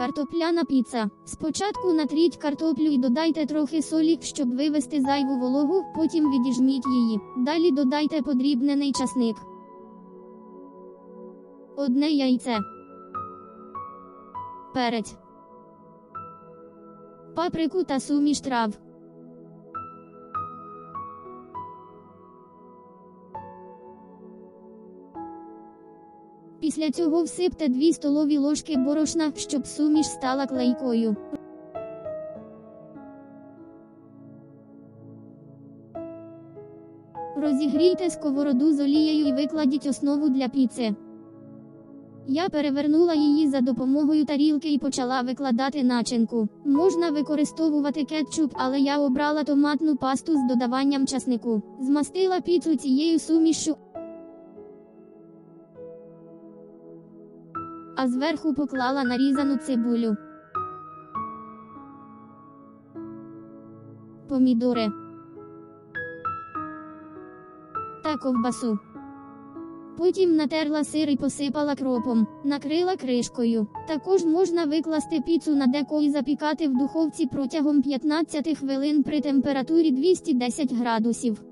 Картопляна піца. Спочатку натріть картоплю і додайте трохи солі, щоб вивести зайву вологу, потім відіжміть її. Далі додайте подрібнений часник. Одне яйце. Перець. Паприку та суміш трав. Після цього всипте 2 столові ложки борошна, щоб суміш стала клейкою. Розігрійте сковороду з олією і викладіть основу для піци. Я перевернула її за допомогою тарілки і почала викладати начинку. Можна використовувати кетчуп, але я обрала томатну пасту з додаванням часнику. Змастила піцу цією сумішшю, а зверху поклала нарізану цибулю. Помідори та ковбасу. Потім натерла сир і посипала кропом, накрила кришкою. Також можна викласти піцу на деко і запікати в духовці протягом 15 хвилин при температурі 210 градусів.